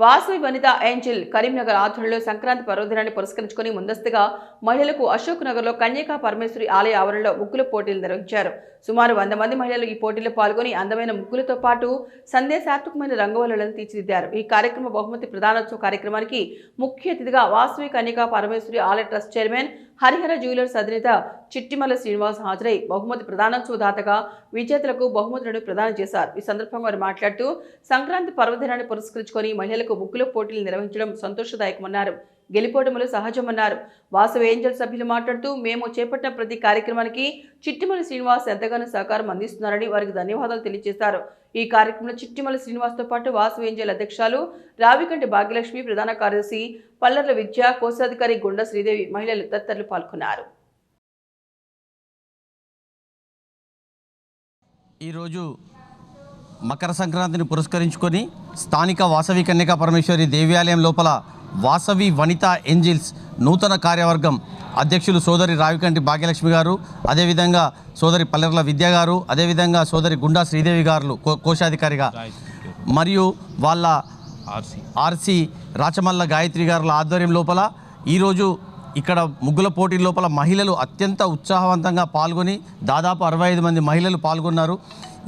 వాసవి వనిత angel Karimnagar ఆధ్వర్యంలో సంక్రాంతి పర్వదినాన్ని పురస్కరించుకొని ముందస్తుగా మహిళలకు అశోక్ నగర్లో కన్యకా పరమేశ్వరి ఆలయ ఆవరణలో ముగ్గుల పోటీలు నిర్వహించారు. సుమారు వంద మంది మహిళలు ఈ పోటీలో పాల్గొని అందమైన ముగ్గులతో పాటు సందేశాత్మకమైన రంగవల్లులను తీర్చిదిద్దారు. ఈ కార్యక్రమ బహుమతి ప్రధానోత్సవ కార్యక్రమానికి ముఖ్య అతిథిగా వాసవి కన్యకా పరమేశ్వరి ఆలయ ట్రస్ట్ చైర్మన్ హరిహర జ్యువెలర్స్ అధినేత చిట్టిమల శ్రీనివాస్ హాజరై బహుమతి ప్రదానోత్సవదాతగా విజేతలకు బహుమతులను ప్రదానం చేశారు. ఈ సందర్భంగా వారు మాట్లాడుతూ సంక్రాంతి పర్వదినాన్ని పురస్కరించుకొని మహిళలకు ముగ్గుల పోటీలు నిర్వహించడం సంతోషదాయకమన్నారు. గెలిపోవటములు సహజమన్నారు. వాసవి ఏంజల్ సభ్యులు మాట్లాడుతూ మేము చేపట్టిన ప్రతి కార్యక్రమానికి చిట్టిమల శ్రీనివాస్ ఎంతగానో సహకారం అందిస్తున్నారని వారికి ధన్యవాదాలు తెలియజేశారు. ఈ కార్యక్రమంలో చిట్టిమల శ్రీనివాస్తో పాటు వాసవి ఏంజల్ అధ్యక్షులు రావికంటి భాగ్యలక్ష్మి ప్రధాన కార్యదర్శి పల్లర్ల విద్య కోశాధికారి గుండా శ్రీదేవి మహిళలు తదితరులు పాల్గొన్నారు. ఈరోజు మకర సంక్రాంతిని పురస్కరించుకొని స్థానిక వాసవి కన్యకా పరమేశ్వరి దేవాలయం లోపల వాసవి వనిత ఏంజిల్స్ నూతన కార్యవర్గం అధ్యక్షులు సోదరి రావికంటి భాగ్యలక్ష్మి గారు అదేవిధంగా సోదరి పల్లెర్ల విద్య గారు అదేవిధంగా సోదరి గుండా శ్రీదేవి గారు కో- కోశాధికారిగా. మరియు వాళ్ళ ఆర్సి. రాచమల్ల గాయత్రి గారుల ఆధ్వర్యం లోపల ఈరోజు ఇక్కడ ముగ్గుల పోటీ లోపల మహిళలు అత్యంత ఉత్సాహవంతంగా పాల్గొని దాదాపు అరవై ఐదు మంది మహిళలు పాల్గొన్నారు.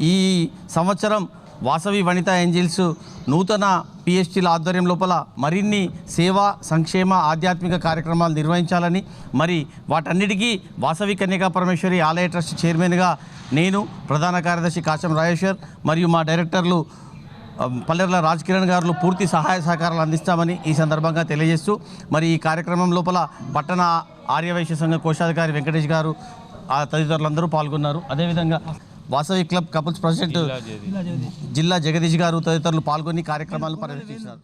ఈ సంవత్సరం వాసవి వనిత ఏంజిల్స్ నూతన పిహెచ్డీల ఆధ్వర్యం లోపల మరిన్ని సేవా సంక్షేమ ఆధ్యాత్మిక కార్యక్రమాలు నిర్వహించాలని మరి వాటన్నిటికీ వాసవి కన్యకా పరమేశ్వరి ఆలయ ట్రస్ట్ చైర్మన్గా నేను ప్రధాన కార్యదర్శి కాశం రాజేశ్వర్ మరియు మా డైరెక్టర్లు పల్లెర్ల రాజ్ కిరణ్ గారు పూర్తి సహాయ సహకారాలు అందిస్తామని ఈ సందర్భంగా తెలియజేస్తూ మరి ఈ కార్యక్రమం లోపల పట్టణ ఆర్యవైశ్య సంఘ కోశాధికారి వెంకటేష్ గారు ఆ తదితరులందరూ పాల్గొన్నారు. అదేవిధంగా వాసవి క్లబ్ కపుల్స్ ప్రెసిడెంట్ జిల్లా జగదీష్. గారు తదితరులు పాల్గొని కార్యక్రమాలను పర్యవేక్షించారు